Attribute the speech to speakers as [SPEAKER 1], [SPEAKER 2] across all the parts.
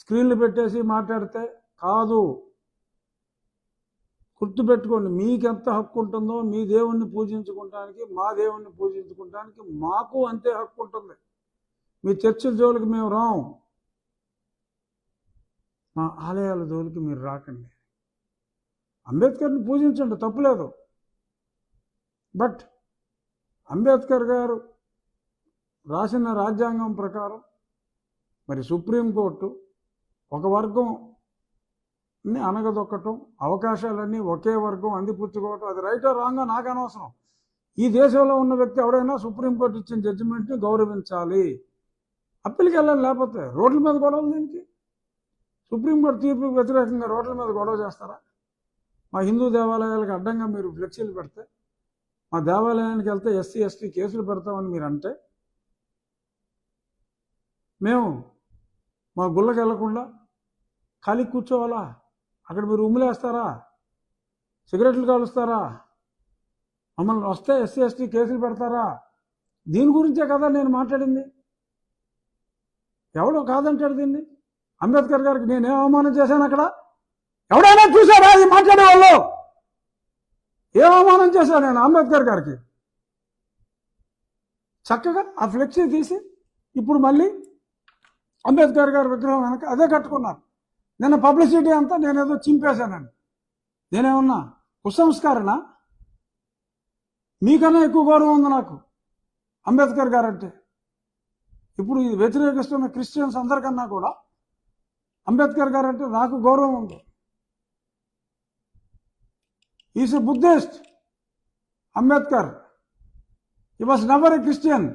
[SPEAKER 1] స్క్రీన్లు పెట్టేసి మాట్లాడితే కాదు. గుర్తుపెట్టుకోండి మీకెంత హక్కు ఉంటుందో మీ దేవుణ్ణి పూజించుకుంటానికి మా దేవుణ్ణి పూజించుకుంటానికి మాకు అంతే హక్కు ఉంటుంది మీ చర్చిల జోలికి మేము రాం. మా ఆలయాల జోలికి మీరు రాకండి. అంబేద్కర్ని పూజించండి తప్పులేదు. బట్ అంబేద్కర్ గారు రాసిన రాజ్యాంగం ప్రకారం మరి సుప్రీంకోర్టు ఒక వర్గం అనగదొక్కటం అవకాశాలన్నీ ఒకే వర్గం అందిపుచ్చుకోవటం అది రైటో రాంగో నాకు అనవసరం. ఈ దేశంలో ఉన్న వ్యక్తి ఎవడైనా సుప్రీంకోర్టు ఇచ్చిన జడ్జిమెంట్ని గౌరవించాలి. అప్పీల్కి వెళ్ళాలి లేకపోతే రోడ్ల మీద గొడవలు దీనికి? సుప్రీంకోర్టు తీర్పుకి వ్యతిరేకంగా రోడ్ల మీద గొడవ చేస్తారా? మా హిందూ దేవాలయాలకు అడ్డంగా మీరు ఫ్లెక్సీలు పెడితే మా దేవాలయానికి వెళ్తే ఎస్సీ ఎస్టీ కేసులు పెడతామని మీరు అంటే మేము మా గుళ్ళకి వెళ్ళకుండా ఖాళీ కూర్చోవాలా? అక్కడ మీరు ఉమ్ములేస్తారా సిగరెట్లు కాలుస్తారా? మమ్మల్ని వస్తే ఎస్సీ ఎస్టీ కేసులు పెడతారా? దీని గురించే కదా నేను మాట్లాడింది. ఎవడో కాదంటాడు దీన్ని? అంబేద్కర్ గారికి నేనే అవమానం చేశాను అక్కడ? ఎవడైనా చూసారా అది మాట్లాడేవాళ్ళు ఏ అవమానం చేశాను నేను అంబేద్కర్ గారికి? చక్కగా ఆ ఫ్లెక్సీ తీసి ఇప్పుడు మళ్ళీ అంబేద్కర్ గారి విగ్రహం వెనక అదే కట్టుకున్నారు. నిన్న పబ్లిసిటీ అంతా నేనేదో చింపేశానని. నేనేమన్నా కుసంస్కారణ? మీకన్నా ఎక్కువ గౌరవం ఉంది నాకు అంబేద్కర్ గారు అంటే ఇప్పుడు ఇది వ్యతిరేకిస్తున్న క్రిస్టియన్స్ అందరికన్నా కూడా అంబేద్కర్ గారు అంటే నాకు గౌరవం ఉంది. Is a Buddhist Ambedkar. He was never a Christian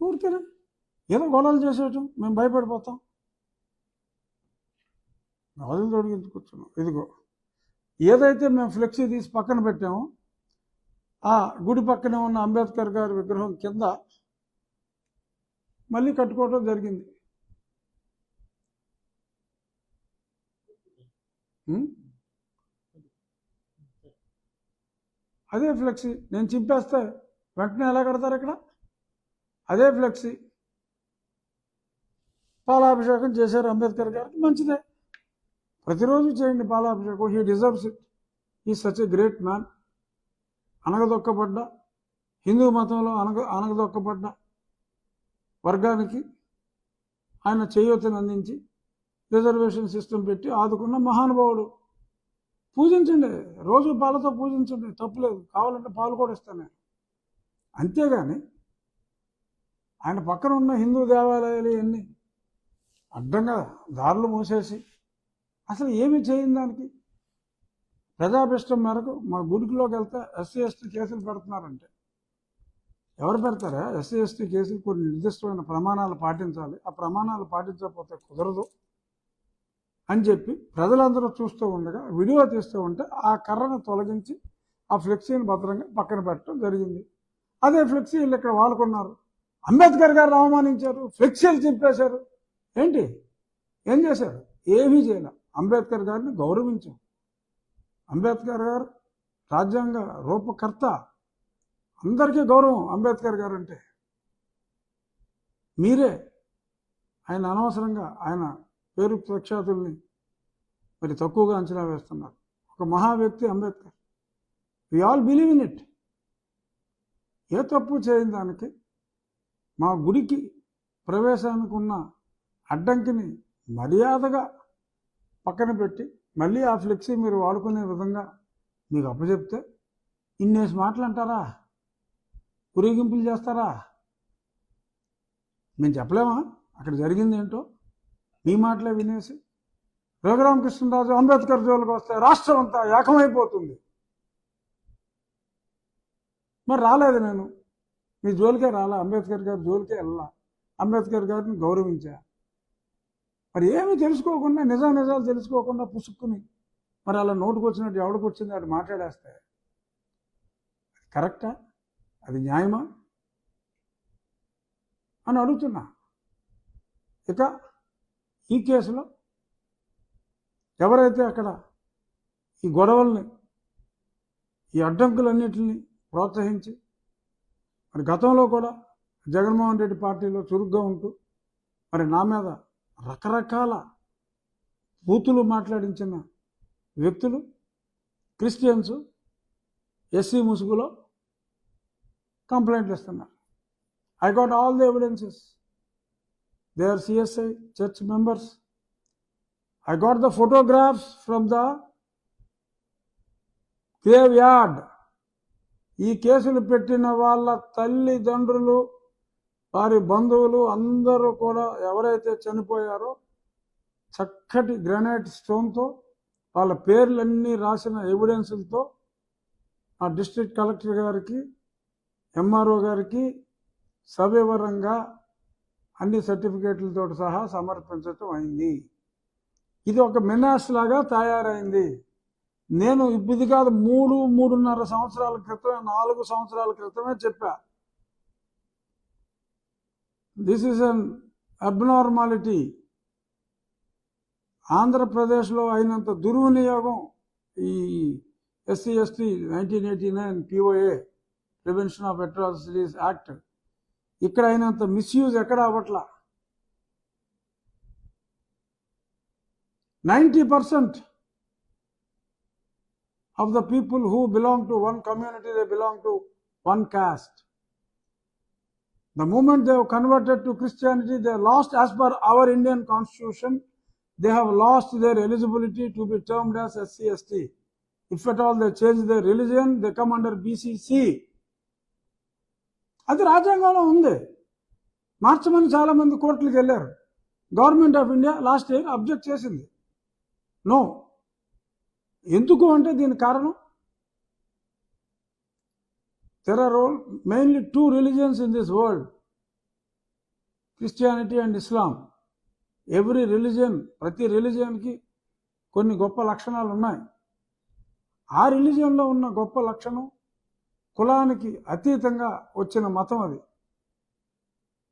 [SPEAKER 1] ఊరికేనా ఏదో గొడవలు చేసేయటం మేము భయపడిపోతాం. గొడవలు తొడిగించి కూర్చున్నాం ఇదిగో ఏదైతే మేము ఫ్లెక్సీ తీసి పక్కన పెట్టామో ఆ గుడి పక్కనే ఉన్న అంబేద్కర్ గారి విగ్రహం కింద మళ్ళీ కట్టుకోవటం జరిగింది. అదే ఫ్లెక్సీ. నేను చింపేస్తే వెంటనే ఎలా కడతారు ఇక్కడ? అదే ఫ్లెక్సీ. పాలాభిషేకం చేశారు అంబేద్కర్ గారికి. మంచిదే. ప్రతిరోజు చేయండి పాలాభిషేకం. He deserves it he such a great man అనగదొక్కబడ్డ Hindu మతంలో అనగ అనగదొక్కబడ్డ వర్గానికి ఆయన చేయూతను అందించి రిజర్వేషన్ సిస్టమ్ పెట్టి ఆదుకున్న మహానుభావుడు. పూజించండి. రోజు పాలతో పూజించండి. తప్పులేదు కావాలంటే పాలు కూడా ఇస్తాను నేను. అంతేగాని ఆయన పక్కన ఉన్న హిందూ దేవాలయాలు ఎన్ని అడ్డంగా దారులు మూసేసి. అసలు ఏమి చేయని దానికి. ప్రజాభిష్టం మేరకు మా గుడికిలోకి వెళ్తే ఎస్సీ ఎస్టీ కేసులు పెడుతున్నారంటే. ఎవరు పెడతారా? ఎస్సీ ఎస్టీ కేసులు కొన్ని నిర్దిష్టమైన ప్రమాణాలు పాటించాలి. ఆ ప్రమాణాలు పాటించకపోతే కుదరదు అని చెప్పి ప్రజలందరూ చూస్తూ ఉండగా వీడియో తీస్తూ ఉంటే ఆ కర్రను తొలగించి ఆ ఫ్లెక్సీని భద్రంగా పక్కన పెట్టడం జరిగింది. అదే ఫ్లెక్సీ వీళ్ళు ఇక్కడ వాడుకున్నారు. అంబేద్కర్ గారు అవమానించారు ఫ్లెక్సీలు చింపేశారు. ఏంటి? ఏం చేశారు? ఏమీ చేయలే. అంబేద్కర్ గారిని గౌరవించాం అంబేద్కర్ గారు రాజ్యాంగ రూపకర్త. అందరికీ గౌరవం అంబేద్కర్ గారు అంటే. మీరే ఆయన అనవసరంగా ఆయన పేరు ప్రఖ్యాతుల్ని మరి తక్కువగా అంచనా వేస్తున్నారు. ఒక మహా వ్యక్తి Ambedkar. We all believe in it ఏ తప్పు చేయని దానికి మా గుడికి ప్రవేశానికి ఉన్న అడ్డంకిని మర్యాదగా పక్కన పెట్టి మళ్ళీ ఆ ఫ్లెక్సీ మీరు వాడుకునే విధంగా మీకు అప్పచెప్తే ఇన్నేసి మాటలు అంటారా? ఊరేగింపులు చేస్తారా? మేము చెప్పలేమా? అక్కడ జరిగింది ఏంటో? మీ మాటలే వినేసి రఘురామకృష్ణరాజు అంబేద్కర్ జోలికి వస్తే రాష్ట్రం అంతా ఏకమైపోతుంది. మరి రాలేదు నేను. మీ జోలికే రాలా? అంబేద్కర్ గారి జోలికే వెళ్ళా అంబేద్కర్ గారిని గౌరవించా? మరి ఏమీ తెలుసుకోకుండా నిజం నిజాలు తెలుసుకోకుండా పుసుక్కుని మరి అలా నోటుకు వచ్చినట్టు ఎవడికి వచ్చింది అటు మాట్లాడేస్తే? అది కరెక్టా? అది న్యాయమా? అని అడుగుతున్నా. ఇక ఈ కేసులో ఎవరైతే అక్కడ ఈ గొడవల్ని ఈ అడ్డంకులన్నిటిని ప్రోత్సహించి మరి గతంలో కూడా జగన్మోహన్ రెడ్డి పార్టీలో చురుగ్గా ఉంటూ మరి నా మీద రకరకాల బూతులు మాట్లాడించిన వ్యక్తులు క్రిస్టియన్స్ ఎస్సీ ముసుగులో కంప్లైంట్లు ఇస్తున్నారు. I got all the evidences they are CSI church members I got the photographs from the graveyard ఈ కేసులు పెట్టిన వాళ్ళ తల్లిదండ్రులు వారి బంధువులు అందరూ కూడా ఎవరైతే చనిపోయారో చక్కటి గ్రానైట్ స్టోన్తో వాళ్ళ పేర్లన్నీ రాసిన ఎవిడెన్సులతో ఆ డిస్ట్రిక్ట్ కలెక్టర్ గారికి ఎంఆర్ఓ గారికి సవివరంగా అన్ని సర్టిఫికేట్లతో సహా సమర్పించటం అయింది. ఇది ఒక మినాస్ లాగా తయారైంది. నేను ఇది కాదు మూడు మూడున్నర సంవత్సరాల క్రితమే నాలుగు సంవత్సరాల క్రితమే చెప్పా. దిస్ ఈస్ అన్ అబ్నార్మాలిటీ ఆంధ్రప్రదేశ్లో అయినంత దుర్వినియోగం ఈ SC ST nineteen eighty nine POA prevention of atrocities act ఇక్కడ అయినంత మిస్యూజ్ ఎక్కడ అవ్వట్లా? Ninety percent of the people who belong to one community, they belong to one caste. The moment they have converted to Christianity, they have lost, as per our Indian constitution, they have lost their eligibility to be termed as SCST. If at all they change their religion, they come under BCC. అది రాజ్యాంగంలో ఉంది మార్చమని చాలా మంది కోర్టులకు వెళ్ళారు government of India last year object చేసింది no ఎందుకు అంటే దీని కారణం? There are mainly two religions in this world Christianity and Islam every religion ప్రతి రిలీజియన్కి కొన్ని గొప్ప లక్షణాలు ఉన్నాయి. ఆ రిలీజియన్లో ఉన్న గొప్ప లక్షణం కులానికి అతీతంగా వచ్చిన మతం అది.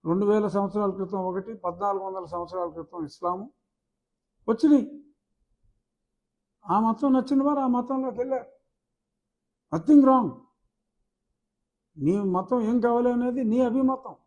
[SPEAKER 1] రెండు వేల సంవత్సరాల క్రితం ఒకటి పద్నాలుగు వందల సంవత్సరాల క్రితం ఇస్లాము వచ్చినాయి. ఆ మతం నచ్చిన వారు ఆ మతంలోకి వెళ్ళారు నథింగ్ రాంగ్ నీ మతం ఏం కావాలి అనేది నీ అభిమతం.